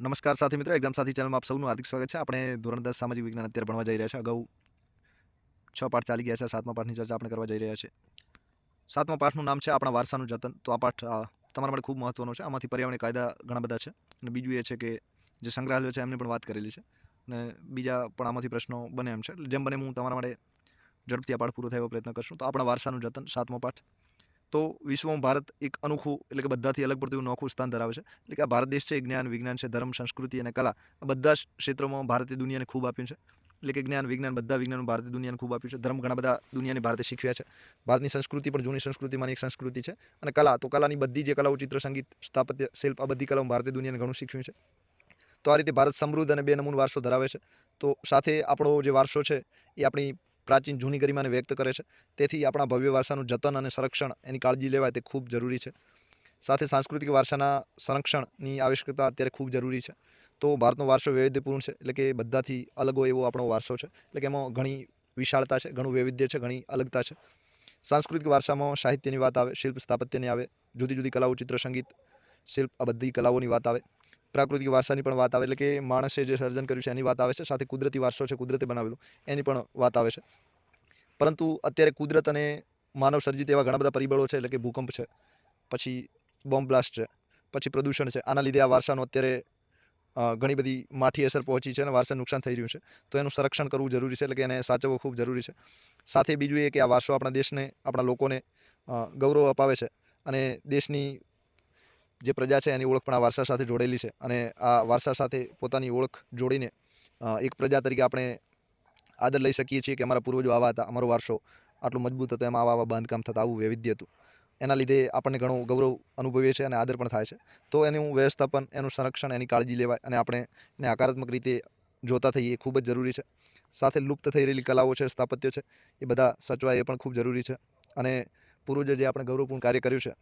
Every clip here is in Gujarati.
નમસ્કાર સાથી મિત્રો એક્ઝામ સાથી ચેનલમાં આપ સૌનું હાર્દિક સ્વાગત છે. આપણે ધોરણ દસ સામાજિક વિજ્ઞાન અત્યારે ભણવા જઈ રહ્યા છે. અગાઉ છ પાઠ ચાલી ગયા છે. સાતમા પાઠની ચર્ચા આપણે કરવા જઈ રહ્યા છે. સાતમા પાઠનું નામ છે આપણા વારસાનું જતન. તો આ પાઠ તમારા માટે ખૂબ મહત્ત્વનો છે. આમાંથી પર્યાવરણ કાયદા ઘણા બધા છે. અને બીજું એ છે કે જે સંગ્રહાલયો છે, એમની પણ વાત કરેલી છે. અને બીજા પણ આમાંથી પ્રશ્નો બને એમ છે. જેમ બને હું તમારા માટે ઝડપથી આ પાઠ પૂરો થાય એવો પ્રયત્ન કરશું. તો આપણા વારસાનું જતન સાતમો પાઠ તો વિશ્વમાં ભારત એક અનોખું, એટલે કે બધાથી અલગ પડતું નોખું સ્થાન ધરાવે છે. એટલે કે આ ભારત દેશ છે, જ્ઞાન, વિજ્ઞાન છે, ધર્મ, સંસ્કૃતિ અને કલા, આ બધા જ ક્ષેત્રોમાં ભારતે દુનિયાને ખૂબ આપ્યું છે. એટલે કે જ્ઞાન, વિજ્ઞાન બધા વિજ્ઞાન ભારતે દુનિયાને ખૂબ આપ્યું છે. ધર્મ ઘણા બધા દુનિયાને ભારતે શીખ્યા છે. ભારતની સંસ્કૃતિ પણ જૂની સંસ્કૃતિમાંની એક સંસ્કૃતિ છે. અને કલા, તો કલાની બધી જે કલાઓ, ચિત્ર, સંગીત, સ્થાપત્ય, શિલ્પ, આ બધી કલાઓ ભારતે દુનિયાને ઘણું શીખ્યું છે. તો આ રીતે ભારત સમૃદ્ધ અને બે નમૂન વારસો ધરાવે છે. તો સાથે આપણો જે વારસો છે, એ આપણી પ્રાચીન જૂની ગરિમાને વ્યક્ત કરે છે. તેથી આપણા ભવ્ય વારસાનું જતન અને સંરક્ષણ એની કાળજી લેવાય તે ખૂબ જરૂરી છે. સાથે સાંસ્કૃતિક વારસાના સંરક્ષણની આવશ્યકતા અત્યારે ખૂબ જરૂરી છે. તો ભારતનો વારસો વૈવિધ્યપૂર્ણ છે, એટલે કે બધાથી અલગો એવો આપણો વારસો છે. એટલે કે એમાં ઘણી વિશાળતા છે, ઘણું વૈવિધ્ય છે, ઘણી અલગતા છે. સાંસ્કૃતિક વારસામાં સાહિત્યની વાત આવે, શિલ્પ સ્થાપત્યની આવે જુદી જુદી કલાઓ, ચિત્ર, સંગીત, શિલ્પ, આ બધી કલાઓની વાત આવે. પ્રાકૃતિક વારસાની પણ વાત આવે, એટલે કે માણસે જે સર્જન કર્યું છે એની વાત આવે છે, સાથે કુદરતી વારસો છે, કુદરતે બનાવેલું, એની પણ વાત આવે છે. પરંતુ અત્યારે કુદરત અને માનવ સર્જિત એવા ઘણા બધા પરિબળો છે, એટલે કે ભૂકંપ છે, પછી બોમ્બ બ્લાસ્ટ છે, પછી પ્રદૂષણ છે, આના લીધે આ વારસાનો અત્યારે ઘણી બધી માઠી અસર પહોંચી છે અને વારસાને નુકસાન થઈ રહ્યું છે. તો એનું સંરક્ષણ કરવું જરૂરી છે, એટલે કે એને સાચવવું ખૂબ જરૂરી છે. સાથે બીજું એ કે આ વારસો આપણા દેશને, આપણા લોકોને ગૌરવ અપાવે છે અને દેશની જે પ્રજા છે એની ઓળખ પણ આ વારસા સાથે જોડેલી છે અને આ વારસા સાથે પોતાની ઓળખ જોડીને એક પ્રજા તરીકે આપણે આદર લઈ શકીએ છીએ કે અમારા પૂર્વજો આવા હતા, અમારો વારસો આટલું મજબૂત હતો, એમાં આવા આવા બાંધકામ થતા, આવું વૈવિધ્ય હતું. એના લીધે આપણને ઘણું ગૌરવ અનુભવીએ છીએ અને આદર પણ થાય છે. તો એનું વ્યવસ્થાપન, એનું સંરક્ષણ, એની કાળજી લેવાય અને આપણે એને હકારાત્મક રીતે જોતા થઈએ એ ખૂબ જ જરૂરી છે. સાથે લુપ્ત થઈ રહેલી કલાઓ છે, સ્થાપત્યો છે, એ બધા સચવાય એ પણ ખૂબ જરૂરી છે. અને પૂર્વજે જે આપણે ગૌરવપૂર્ણ કાર્ય કર્યું છે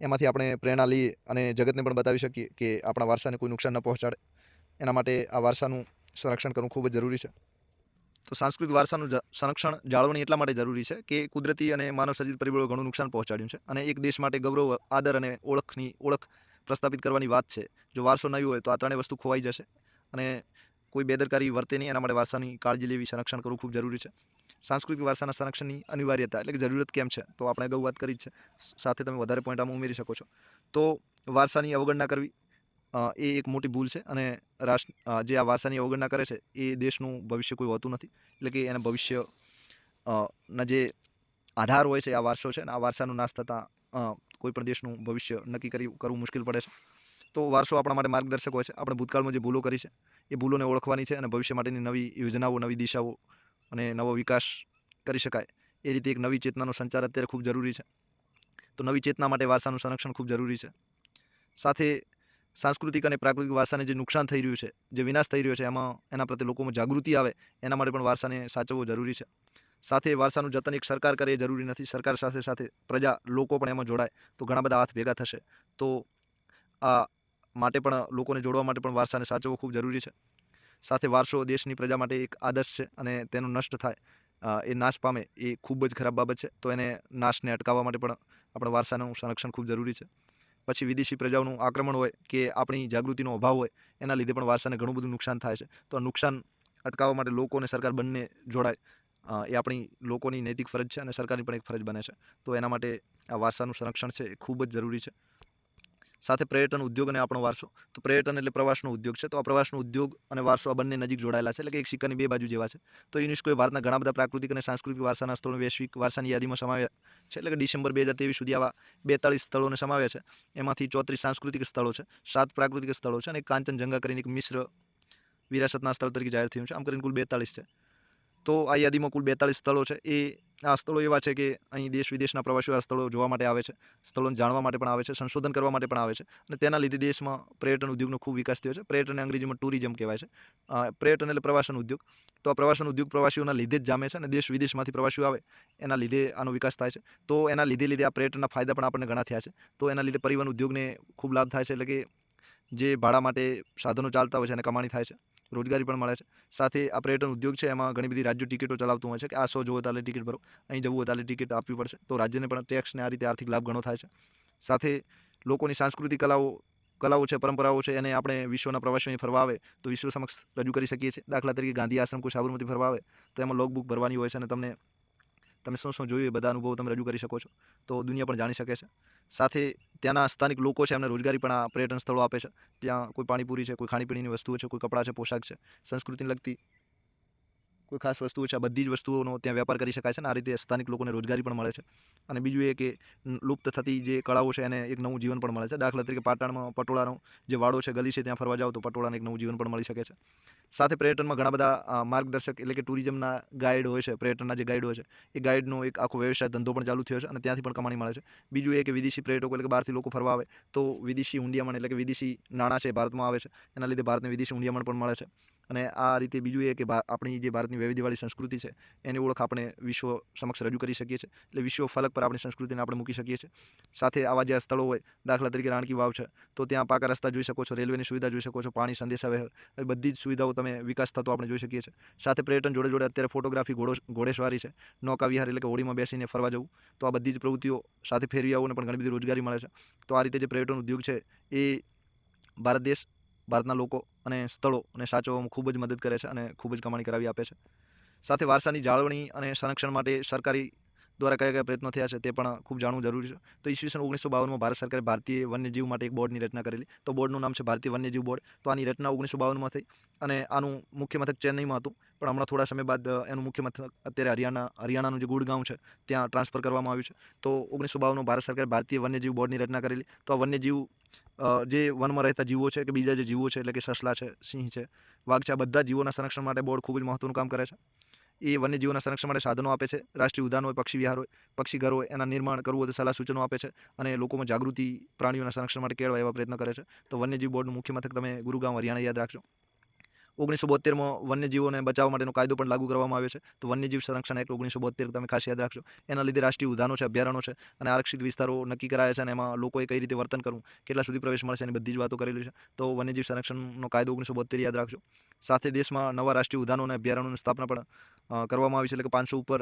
એમાંથી આપણે પ્રેરણા લઈએ અને જગતને પણ બતાવી શકીએ કે આપણા વારસાને કોઈ નુકસાન ન પહોંચાડે. એના માટે આ વારસાનું સંરક્ષણ કરવું ખૂબ જ જરૂરી છે. તો સાંસ્કૃતિક વારસાનું સંરક્ષણ જાળવણી એટલા માટે જરૂરી છે કે કુદરતી અને માનવ સર્જિત પરિબળો ઘણું નુકસાન પહોંચાડ્યું છે અને એક દેશ માટે ગૌરવ, આદર અને ઓળખની, ઓળખ પ્રસ્થાપિત કરવાની વાત છે. જો વારસો નહીં હોય તો આ ત્રણેય વસ્તુ ખોવાઈ જશે અને કોઈ બેદરકારી વર્તે નહીં. એના માટે વારસાની કાળજી લેવી, સંરક્ષણ કરવું ખૂબ જરૂરી છે. સાંસ્કૃતિક વારસાના સંરક્ષણની અનિવાર્યતા એટલે કે જરૂરત કેમ છે? તો આપણે અગાઉ વાત કરી જ છે. સાથે તમે વધારે પોઈન્ટ આમાં ઉમેરી શકો છો. તો વારસાની અવગણના કરવી એ એક મોટી ભૂલ છે અને રાષ્ટ્ર જે આ વારસાની અવગણના કરે છે, એ દેશનું ભવિષ્ય કોઈ હોતું નથી. એટલે કે એના ભવિષ્ય ના જે આધાર હોય છે, આ વારસો છે અને આ વારસાનો નાશ થતાં કોઈપણ દેશનું ભવિષ્ય નક્કી કરી, કરવું મુશ્કેલ પડે છે. તો વારસો આપણા માટે માર્ગદર્શક હોય છે. આપણે ભૂતકાળમાં જે ભૂલો કરી છે, એ ભૂલોને ઓળખવાની છે અને ભવિષ્ય માટેની નવી યોજનાઓ, નવી દિશાઓ અને નવો વિકાસ કરી શકાય. એ રીતે એક નવી ચેતનાનો સંચાર અત્યારે ખૂબ જરૂરી છે. તો નવી ચેતના માટે વારસાનું સંરક્ષણ ખૂબ જરૂરી છે. સાથે સાંસ્કૃતિક અને પ્રાકૃતિક વારસાને જે નુકસાન થઈ રહ્યું છે, જે વિનાશ થઈ રહ્યો છે, એમાં, એના પ્રત્યે લોકોમાં જાગૃતિ આવે, એના માટે પણ વારસાને સાચવવો જરૂરી છે. સાથે વારસાનું જતન એક સરકાર કરે એ જરૂરી નથી. સરકાર સાથે સાથે પ્રજા, લોકો પણ એમાં જોડાય, તો ઘણા બધા હાથ ભેગા થશે. તો આ માટે પણ, લોકોને જોડવા માટે પણ વારસાને સાચવવો ખૂબ જરૂરી છે. સાથે વારસો દેશની પ્રજા માટે એક આદર્શ છે અને તેનું નષ્ટ થાય. એ નાશ પામે એ ખૂબ જ ખરાબ બાબત છે. તો એને નાશને અટકાવવા માટે પણ આપણા વારસાનું સંરક્ષણ ખૂબ જરૂરી છે. પછી વિદેશી પ્રજાઓનું આક્રમણ હોય કે આપણી જાગૃતિનો અભાવ હોય, એના લીધે પણ વારસાને ઘણું બધું નુકસાન થાય છે. તો નુકસાન અટકાવવા માટે લોકો અને સરકાર બંને જોડાય. એ આપણી લોકોની નૈતિક ફરજ છે અને સરકારની પણ એક ફરજ બને છે. તો એના માટે આ વારસાનું સંરક્ષણ છે એ ખૂબ જ જરૂરી છે. સાથે પર્યટન ઉદ્યોગ અને આપણો વારસો. તો પર્યટન એટલે પ્રવાસનો ઉદ્યોગ છે. તો આ પ્રવાસનો ઉદ્યોગ અને વારસો આ બંને નજીક જોડાયેલા છે. એટલે કે એક સિક્કાની બે બાજુ જેવા છે. તો યુનેસ્કોએ ભારતના ઘણા બધા પ્રાકૃતિક અને સાંસ્કૃતિક વારસાના સ્થળો, વૈશ્વિક વારસાની યાદીમાં સમાવ્યા છે. એટલે કે ડિસેમ્બર બે હજાર તેવીસ સુધી આવા બેતાળીસ સ્થળોને સમાવ્યા છે. એમાંથી ચોત્રીસ સાંસ્કૃતિક સ્થળો છે, સાત પ્રાકૃતિક સ્થળો છે અને કાંચનજંગા કરીને એક મિશ્ર વિરાસતના સ્થળ તરીકે જાહેર થયું છે. આમ કરીને કુલ બેતાળીસ છે. તો આ યાદીમાં કુલ બેતાળીસ સ્થળો છે. એ આ સ્થળો એવા છે કે અહીં દેશ વિદેશના પ્રવાસીઓ આ સ્થળો જોવા માટે આવે છે. સ્થળોને જાણવા માટે પણ આવે છે, સંશોધન કરવા માટે પણ આવે છે અને તેના લીધે દેશમાં પર્યટન ઉદ્યોગનો ખૂબ વિકાસ થયો છે. પર્યટન અંગ્રેજીમાં ટુરિઝમ કહેવાય છે. પર્યટન એટલે પ્રવાસન ઉદ્યોગ. તો આ પ્રવાસન ઉદ્યોગ પ્રવાસીઓના લીધે જ જામે છે અને દેશ વિદેશમાંથી પ્રવાસીઓ આવે, એના લીધે આનો વિકાસ થાય છે. તો એના લીધે લીધે આ પર્યટનના ફાયદા પણ આપણને ઘણા થયા છે. તો એના લીધે પરિવહન ઉદ્યોગને ખૂબ લાભ થાય છે એટલે કે જે ભાડા માટે સાધનો ચાલતા હોય છે અને કમાણી થાય છે. રોજગારી પણ મળે છે. સાથે આ પર્યટન ઉદ્યોગ છે, એમાં ઘણી બધી રાજ્યો ટિકિટો ચલાવતું હોય છે કે આ સો જોવો તાલે ટિકિટ ભરો, અહીં જવું હોય તાલે ટિકિટ આપવી પડશે. તો રાજ્યને પણ ટેક્સને આ રીતે આર્થિક લાભ ઘણો થાય છે. સાથે લોકોની સાંસ્કૃતિક કલાઓ કલાઓ છે, પરંપરાઓ છે, એને આપણે વિશ્વના પ્રવાસીઓને ફરવા આવે તો વિશ્વ સમક્ષ રજૂ કરી શકીએ છીએ. દાખલા તરીકે ગાંધી આશ્રમ કોઈ સાબરમતી ફરવા આવે, તો એમાં લોગબુક ભરવાની હોય છે અને તમને, તમે શું શું જોયું એ બધા અનુભવો તમે રજૂ કરી શકો છો. તો દુનિયા પણ જાણી શકે છે. સાથે ત્યાંના સ્થાનિક લોકો છે, એમને રોજગારી પણ આ પર્યટન સ્થળો આપે છે. ત્યાં કોઈ પાણીપુરી છે, કોઈ ખાણીપીણીની વસ્તુઓ છે, કોઈ કપડાં છે, પોશાક છે. સંસ્કૃતિને લગતી કોઈ ખાસ વસ્તુઓ છે, આ બધી જ વસ્તુઓનો ત્યાં વેપાર કરી શકાય છે અને આ રીતે સ્થાનિક લોકોને રોજગારી પણ મળે છે. અને બીજું એ કે લુપ્ત થતી જે કળાઓ છે, એને એક નવું જીવન પણ મળે છે. દાખલા તરીકે પાટણમાં પટોળાનો જે વાડો છે, ગલી છે, ત્યાં ફરવા જાઓ તો પટોળાને એક નવું જીવન પણ મળી શકે છે. સાથે પર્યટનમાં ઘણા બધા માર્ગદર્શક એટલે કે ટુરિઝમના ગાઈડ હોય છે, પર્યટનના જે ગાઈડ હોય છે, એ ગાઈડનો એક આખો વ્યવસાય, ધંધો પણ ચાલુ થયો છે અને ત્યાંથી પણ કમાણી મળે છે. બીજું એ કે વિદેશી પર્યટકો એટલે કે બહારથી લોકો ફરવા આવે તો વિદેશી હુંડિયામણ એટલે કે વિદેશી નાણાં છે ભારતમાં આવે છે. એના લીધે ભારતને વિદેશી હુંડિયામણ પણ મળે છે. અને આ રીતે બીજું એ કે આપણી જે ભારતની વૈવિધ્યવાળી સંસ્કૃતિ છે, એની ઓળખ આપણે વિશ્વ સમક્ષ રજૂ કરી શકીએ છીએ. એટલે વિશ્વ ફલક પર આપણી સંસ્કૃતિને આપણે મૂકી શકીએ છીએ. સાથે આવા જે સ્થળો હોય, દાખલા તરીકે રાણકી વાવ છે, તો ત્યાં પાકા રસ્તા જોઈ શકો છો, રેલવેની સુવિધા જોઈ શકો છો, પાણી સંદેશાવ્યવહાર એ બધી જ સુવિધાઓ તમે વિકાસ થતો આપણે જોઈ શકીએ છીએ. સાથે પર્યટન જોડે જોડે અત્યારે ફોટોગ્રાફી ઘોડો, ઘોડેસવારી છે નૌકા એટલે કે હોડીમાં બેસીને ફરવા જવું, તો આ બધી જ પ્રવૃત્તિઓ સાથે ફેરવી ફેરિયાઓને પણ ઘણી બધી રોજગારી મળે છે. તો આ રીતે જે પર્યટન ઉદ્યોગ છે, એ ભારત દેશ ભારતના લોકો અને સ્થળો અને સાચવવામાં ખૂબ જ મદદ કરે છે અને ખૂબ જ કમાણી કરાવી આપે છે. સાથે વારસાની જાળવણી અને સંરક્ષણ માટે સરકારી દ્વારા કયા કયા પ્રયત્નો થયા છે તે પણ ખૂબ જાણવું જરૂરી છે. તો ઈસવીસન ઓગણીસો બાવનમાં ભારત સરકારે ભારતીય વન્યજીવ માટે એક બોર્ડની રચના કરેલી. તો બોર્ડનું નામ છે ભારતીય વન્યજીવ બોર્ડ. તો આની રચના ઓગણીસો બાવનમાં થઈ અને આનું મુખ્ય મથક ચેન્નઈમાં હતું. પણ હમણાં થોડા સમય બાદ એનું મુખ્ય મથક અત્યારે હરિયાણા, હરિયાણાનું જે ગુડગાંવ છે, ત્યાં ટ્રાન્સફર કરવામાં આવ્યું છે. તો ઓગણીસો બાવનમાં ભારત સરકારે ભારતીય વન્યજીવ બોર્ડની રચના કરેલી. તો આ વન્યજીવ જે વનમાં રહેતા જીવો છે કે બીજા જે જીવો છે, એટલે કે સસલા છે, સિંહ છે, વાઘ છે, આ બધા જીવોના સંરક્ષણ માટે બોર્ડ ખૂબ જ મહત્વનું કામ કરે છે. એ વન્યજીવોના સંરક્ષણ માટે સાધનો આપે છે. રાષ્ટ્રીય ઉદ્યાન હોય, પક્ષી વિહાર હોય, પક્ષી ઘર હોય, એના નિર્માણ કરવું હોય તો સલાહ સૂચનો આપે છે અને લોકોમાં જાગૃતિ પ્રાણીઓના સંરક્ષણ માટે કેળવાય એવા પ્રયત્ન કરે છે. તો વન્યજીવ બોર્ડનું મુખ્ય મથક તમે ગુરુગાંવ, હરિયાણા યાદ રાખજો. ઓગણીસો બોતેરમાં વન્યજીવોને બચાવવા માટેનો કાયદો પણ લાગુ કરવામાં આવ્યો છે. તો વન્યજીવ સંરક્ષણ એક્ટ ઓગણીસો બોતેર તમે ખાસ યાદ રાખજો. એના લીધે રાષ્ટ્રીય ઉદ્યાનો છે, અભયારણ્યો છે અને આરક્ષિત વિસ્તારો નક્કી કરાયા છે અને એમાં લોકોએ કઈ રીતે વર્તન કરવું, કેટલા સુધી પ્રવેશ મળશે એની બધી જ વાતો કરેલી છે. તો વન્યજીવ સંરક્ષણનો કાયદો ઓગણીસો બોતેર યાદ રાખજો. સાથે દેશમાં નવા રાષ્ટ્રીય ઉદ્યાનો અને અભયારણ્યોની સ્થાપના પણ કરવામાં આવી છે. એટલે કે પાંચસો ઉપર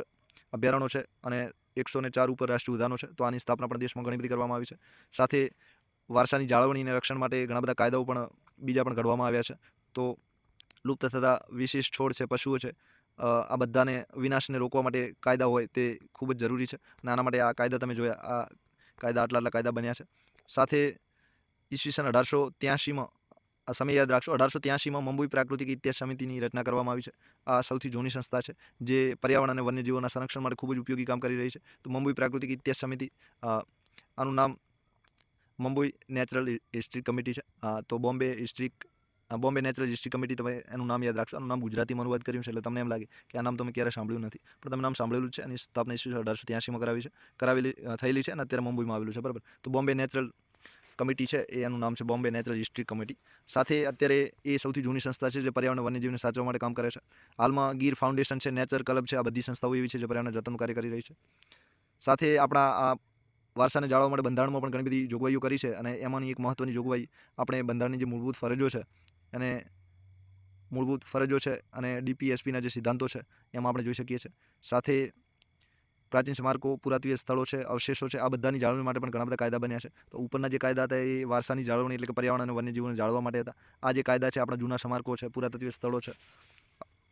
અભયારણ્યો છે અને એકસો ને ચાર ઉપર રાષ્ટ્રીય ઉદ્યાનો છે. તો આની સ્થાપના પણ દેશમાં ઘણી બધી કરવામાં આવી છે. સાથે વારસાની જાળવણી અને રક્ષણ માટે ઘણા બધા કાયદાઓ પણ બીજા પણ ઘડવામાં આવ્યા છે. તો લુપ્ત થતા વિશેષ છોડ છે, પશુઓ છે આ બધાને વિનાશને રોકવા માટે કાયદા હોય તે ખૂબ જ જરૂરી છે. અને આના માટે આ કાયદા તમે જોયા, આ કાયદા આટલા આટલા કાયદા બન્યા છે. સાથે ઈસવીસન અઢારસો ત્યાસીમાં આ સમય યાદ રાખશો, અઢારસો ત્યાસીમાં મુંબઈ પ્રાકૃતિક ઇતિહાસ સમિતિની રચના કરવામાં આવી છે. આ સૌથી જૂની સંસ્થા છે, જે પર્યાવરણ અને વન્યજીવોના સંરક્ષણ માટે ખૂબ જ ઉપયોગી કામ કરી રહી છે. તો મુંબઈ પ્રાકૃતિક ઇતિહાસ સમિતિ આનું નામ મુંબઈ નેચરલ હિસ્ટ્રી કમિટી છે. તો Bombay history Bombay natural history committee તમે એનું નામ યાદ રાખશો. એનું નામ ગુજરાતીમાં અનુવાદ કર્યું છે એટલે તમને એમ લાગે કે આ નામ તમે ક્યારે સાંભળ્યું નથી. પણ તમે નામ સાંભળેલું છે એની સ્થાપના ઈસવીસન અઢારસો ત્યાસીમાં કરાવી છે. કરાવેલી થયેલી છે અને અત્યારે મુંબઈમાં આવેલું છે. બરાબર? તો બોમ્બે નેચરલ કમિટી છે, એ એનું નામ છે બોમ્બે નેચરલ હિસ્ટ્રી કમિટી. સાથે અત્યારે એ સૌથી જૂની સંસ્થા છે જે પર્યાવરણ વન્યજીવને સાચવવા માટે કામ કરે છે. હાલમાં ગીર ફાઉન્ડેશન છે, નેચર ક્લબ છે, આ બધી સંસ્થાઓ એવી છે જે પર્યાવરણ જતન કાર્ય કરી રહી છે. સાથે આપણા આ વારસાને જાળવવા માટે બંધારણમાં પણ ઘણી બધી જોગવાઈઓ કરી છે અને એમાંની એક મહત્ત્વની જોગવાઈ આપણે બંધારણની જે મૂળભૂત ફરજો છે અને મૂળભૂત ફરજો છે અને ડીપીએસપીના જે સિદ્ધાંતો છે, એમાં આપણે જોઈ શકીએ છીએ. સાથે પ્રાચીન સ્મારકો, પુરાતત્વીય સ્થળો છે, અવશેષો છે, આ બધાની જાળવણી માટે પણ ઘણા બધા કાયદા બન્યા છે. તો ઉપરના જે કાયદા હતા એ વારસાની જાળવણી એટલે કે પર્યાવરણ અને વન્યજીવોને જાળવવા માટે હતા. આ જે કાયદા છે, આપણા જૂના સ્મારકો છે, પુરાતત્વીય સ્થળો છે,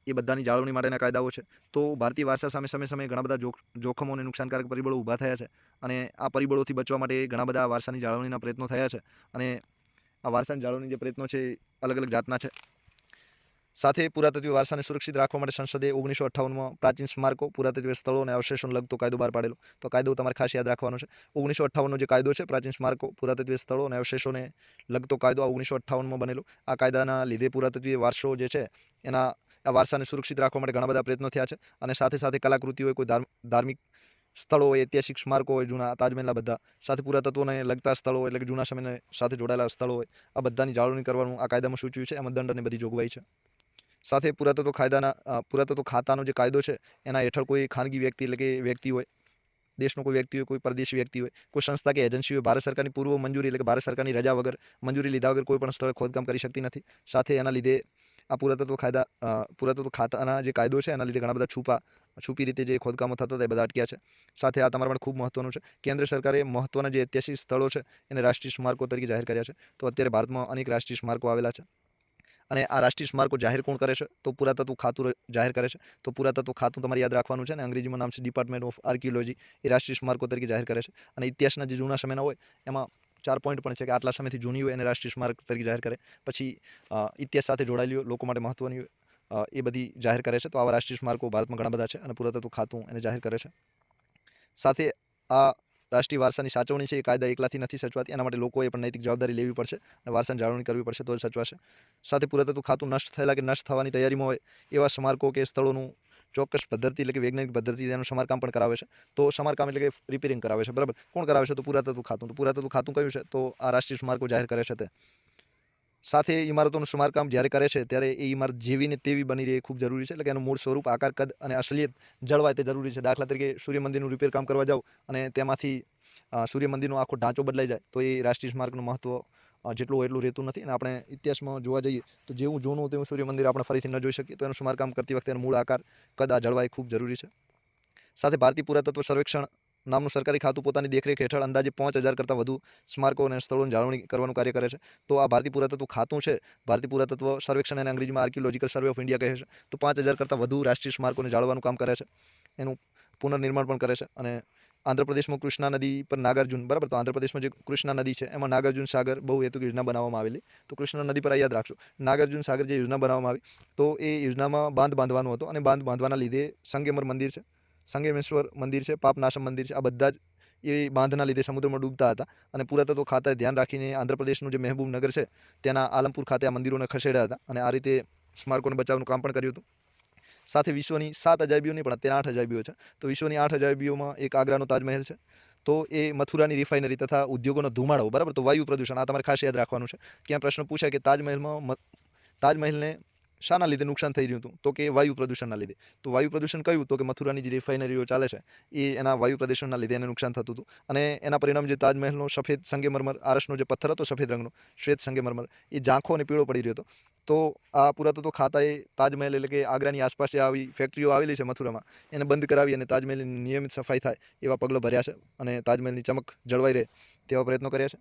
એ બધાની જાળવણી માટેના કાયદાઓ છે. તો ભારતીય વારસા સામે સમય સમયે ઘણા બધા જોખ જોખમો અને નુકસાનકારક પરિબળો ઊભા થયા છે. અને આ પરિબળોથી બચવા માટે ઘણા બધા વારસાની જાળવણીના પ્રયત્નો થયા છે. અને આ વારસાને જાળવવાની જે પ્રયત્નો છે એ અલગ અલગ જાતના છે. સાથે પુરાતત્વ વારસાને સુરક્ષિત રાખવા માટે સંસદે ઓગણીસો અઠ્ઠાવનમાં પ્રાચીન સ્મારકો પુરાતત્વ સ્થળો અને અવશેષોને લગતો કાયદો બહાર પાડેલો. તો કાયદો તમારે ખાસ યાદ રાખવાનો છે. ઓગણીસો અઠ્ઠાવનનો જે કાયદો છે, પ્રાચીન સ્મારકો પુરાતત્વ સ્થળો અને અવશેષોને લગતો કાયદો આ ઓગણીસો અઠ્ઠાવનમાં બનેલો. આ કાયદાના લીધે પુરાતત્વીય વારસો જે છે, એના આ વારસાને સુરક્ષિત રાખવા માટે ઘણા બધા પ્રયત્નો થયા છે. અને સાથે સાથે કલાકૃતિઓએ કોઈ ધાર્મ- ધાર્મિક સ્થળો હોય, ઐતિહાસિક સ્મારકો હોય, જૂના તાજમહેલના બધા. સાથે પુરાતત્વોને લગતા સ્થળો એટલે કે જૂના સમયને સાથે જોડાયેલા સ્થળો હોય, આ બધાની જાળવણી કરવાનું આ કાયદામાં સૂચવ્યું છે. એમાં અને બધી જોગવાઈ છે. સાથે પુરાતત્વ કાયદાના પુરાતત્વ ખાતાનો જે કાયદો છે, એના હેઠળ કોઈ ખાનગી વ્યક્તિ એટલે કે વ્યક્તિ હોય, દેશનો કોઈ વ્યક્તિ હોય, કોઈ પરદેશી વ્યક્તિ હોય, કોઈ સંસ્થા કે એજન્સી હોય, ભારત સરકારની પૂર્વ મંજૂરી એટલે કે ભારત સરકારની રજા વગર, મંજૂરી લીધા વગર કોઈ પણ સ્થળે ખોદકામ કરી શકતી નથી. સાથે એના લીધે આ પુરાતત્વ કાયદા પુરાતત્વ ખાતાના જે કાયદો છે, એના લીધે ઘણા બધા છુપા છુપી રીતે જે ખોદકામો થતા હતા એ બધા અટક્યા છે. સાથે આ તમારા માટે ખૂબ મહત્વનું છે. કેન્દ્ર સરકારે મહત્વના જે ઐતિહાસિક સ્થળો છે એને રાષ્ટ્રીય સ્મારકો તરીકે જાહેર કર્યા છે. તો અત્યારે ભારતમાં અનેક રાષ્ટ્રીય સ્મારકો આવેલા છે. અને આ રાષ્ટ્રીય સ્મારકો જાહેર કોણ કરે છે? તો પુરાતત્વ ખાતું જાહેર કરે છે. તો પુરાતત્વ ખાતું તમારે યાદ રાખવાનું છે અને અંગ્રેજીમાં નામ છે ડિપાર્ટમેન્ટ ઓફ આર્કિયોલોજી એ રાષ્ટ્રીય સ્મારકો તરીકે જાહેર કરે છે. અને ઇતિહાસના જે જૂના સમયના હોય, એમાં ચાર પોઈન્ટ પણ છે કે આટલા સમયથી જૂની હોય એને રાષ્ટ્રીય સ્મારક તરીકે જાહેર કરે. પછી ઇતિહાસ સાથે જોડાયેલી લોકો માટે મહત્વની હોય. એ બધી જાહેર કરે છે. તો આવા રાષ્ટ્રીય સ્મારકો ભારતમાં ઘણા બધા છે અને પુરાતત્વ ખાતું એને જાહેર કરે છે. સાથે આ રાષ્ટ્રીય વારસાની સાચવણી છે એ કાયદા એકલાથી નથી સચવાતી. એના માટે લોકોએ પણ નૈતિક જવાબદારી લેવી પડશે અને વારસાની જાળવણી કરવી પડશે તો જ સચવાશે. સાથે પુરાતત્વ ખાતું નષ્ટ થયેલા કે નષ્ટ થવાની તૈયારીમાં હોય એવા સ્મારકો કે સ્થળોનું ચોક્કસ પદ્ધતિ એટલે કે વૈજ્ઞાનિક પદ્ધતિ તેનું સમારકામ પણ કરાવે છે. તો સમારકામ એટલે કે રિપેરિંગ કરાવે છે. બરાબર? કોણ કરાવે છે? તો પુરાતત્વ ખાતું. તો પુરાતત્વ ખાતું કયું છે? તો આ રાષ્ટ્રીય સ્મારકો જાહેર કરે છે તે. સાથે ઇમારતોનું સમારકામ જ્યારે કરે છે, ત્યારે એ ઇમારત જેવી ને તેવી બની રહે એ ખૂબ જરૂરી છે. એટલે કે એનું મૂળ સ્વરૂપ આકાર, કદ અને અસલિયત જળવાય તે જરૂરી છે. દાખલા તરીકે સૂર્ય મંદિરનું રિપેર કામ કરવા જાઓ અને તેમાંથી સૂર્યમંદિરનો સૂર્ય મંદિરનો આખો ઢાંચો બદલાઈ જાય, તો એ રાષ્ટ્રીય સ્મારકનું મહત્ત્વ જેટલું એટલું રહેતું નથી. અને આપણે ઇતિહાસમાં જોવા જઈએ, તો જેવું જૂનું તેવું સૂર્ય મંદિર આપણે ફરીથી ન જોઈ શકીએ, તો એનું સમારકામ કરતી વખતે એનો મૂળ આકાર, કદ આ જળવાય ખૂબ જરૂરી છે. સાથે ભારતીય પુરાતત્વ સર્વેક્ષણ નામનું સરકારી ખાતું પોતાની દેખરેખ હેઠળ અંદાજે પાંચ હજાર કરતાં વધુ સ્મારકો અને સ્થળોની જાળવણી કરવાનું કાર્ય કરે છે. તો આ ભારતીય પુરાતત્વ ખાતું છે. ભારતીય પુરાતત્વ સર્વેક્ષણ અને અંગ્રેજીમાં આર્કિયોલોજીકલ સર્વે ઓફ ઇન્ડિયા કહે છે. તો પાંચ હજાર કરતાં વધુ રાષ્ટ્રીય સ્મારકોને જાળવવાનું કામ કરે છે. એનું પુનર્નિર્માણ પણ કરે છે. અને આંધ્રપ્રદેશમાં કૃષ્ણા નદી પર નાગાર્જુન, બરાબર? તો આંધ્રપ્રદેશમાં જે કૃષ્ણા નદી છે, એમાં નાગાર્જુન સાગર બહુ હેતુક યોજના બનાવવામાં આવેલી. તો કૃષ્ણા નદી પર આ યાદ રાખશો નાગાર્જુન સાગર જે યોજના બનાવવામાં આવી, તો એ યોજનામાં બાંધ બાંધવાનો હતો અને બાંધ બાંધવાના લીધે સંગેમર મંદિર છે. સંગમેશ્વર મંદિર છે, પાપનાશમ મંદિર છે, આ બધા જ એ બાંધના લીધે સમુદ્રમાં ડૂબતા હતા અને પુરાતત્વ ખાતાએ ધ્યાન રાખીને આંધ્રપ્રદેશનું જે મહેબૂબનગર છે, ત્યાંના આલમપુર ખાતે આ મંદિરોને ખસેડ્યા હતા અને આ રીતે સ્મારકોને બચાવવાનું કામ પણ કર્યું હતું. સાથે વિશ્વની સાત અજાયબીઓ નહીં પણ અત્યારે આઠ અજાયબીઓ છે. તો વિશ્વની આઠ અજાયબીઓમાં એક આગ્રાનો તાજમહેલ છે. તો એ મથુરાની રિફાઇનરી તથા ઉદ્યોગોનો ધુમાડો, બરાબર? તો વાયુ પ્રદૂષણ, આ તમારે ખાસ યાદ રાખવાનું છે. ક્યાં પ્રશ્ન પૂછાય કે તાજમહેલમાં તાજમહેલને શાના લીધે નુકસાન થઈ રહ્યું હતું? તો કે વાયુ પ્રદૂષણના લીધે. તો વાયુ પ્રદૂષણ કયું? તો કે મથુરાની જે રિફાઇનરીઓ ચાલે છે, એ એના વાયુ પ્રદૂષણના લીધે એને નુકસાન થતું હતું. અને એના પરિણામ જે તાજમહેલનો સફેદ સંગેમરમર આરસનો જે પથ્થર હતો, સફેદ રંગનો, શ્વેત સંગેમરમર એ ઝાંખો અને પીળો પડી રહ્યો હતો. તો આ પુરાતત્વ ખાતાએ તાજમહેલ એટલે કે આગ્રાની આસપાસ જે આવી ફેક્ટરીઓ આવેલી છે મથુરામાં, એને બંધ કરાવી અને તાજમહેલની નિયમિત સફાઈ થાય એવા પગલાં ભર્યા છે અને તાજમહેલની ચમક જળવાઈ રહે તેવા પ્રયત્નો કર્યા છે.